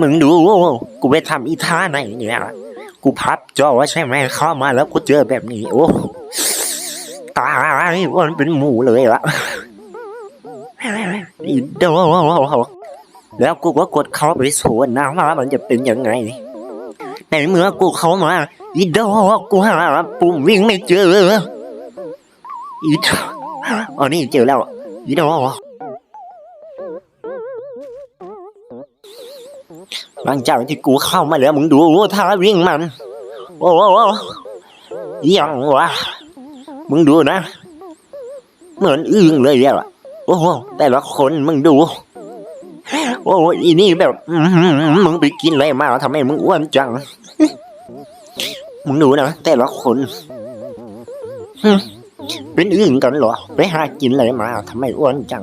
มึงดูกูไปทำอีท่าไหนเนี่ยกูพับจอว่าใช่ไหมเข้ามาแล้วกูเจอแบบนี้ โอ้ตายมันเป็นหมูเลยละอีโดแล้วกูก็กดเข้าไปสวนนะว่ามันจะเป็นยังไงในเมื่อกูเข้ามาอีโดกูหาปุ่มวิ่งไม่เจออีโอ๋อนี่เจอแล้วอีโด หลังจากที่กูเข้ามาแล้วมึงดูท่าวิ่งมันโอ้โหยังวะมึงดูนะ เหมือนอึ้งเลยอะโอ้โหแต่ละคนมึงดู โอ้โหอีนี่แบบมึงไปกินอะไรมาทำไมมึงอ้วนจัง มึงดูนะแต่ละคนเป็นอึ้งกันเหรอ ไปหากินอะไรมาทำไมอ้วนจัง